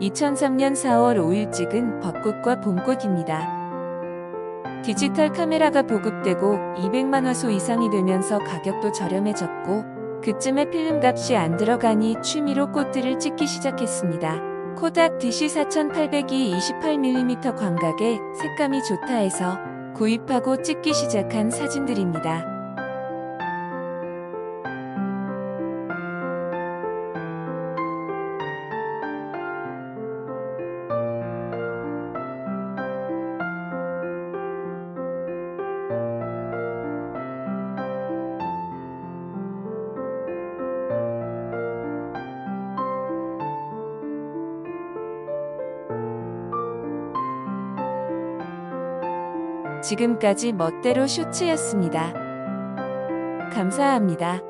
2003년 4월 5일 찍은 벚꽃과 봄꽃입니다. 디지털 카메라가 보급되고 200만 화소 이상이 되면서 가격도 저렴해졌고 그쯤에 필름 값이 안 들어가니 취미로 꽃들을 찍기 시작했습니다. 코닥 DC 4800이 28mm 광각에 색감이 좋다 해서 구입하고 찍기 시작한 사진들입니다. 지금까지 멋대로 쇼츠였습니다. 감사합니다.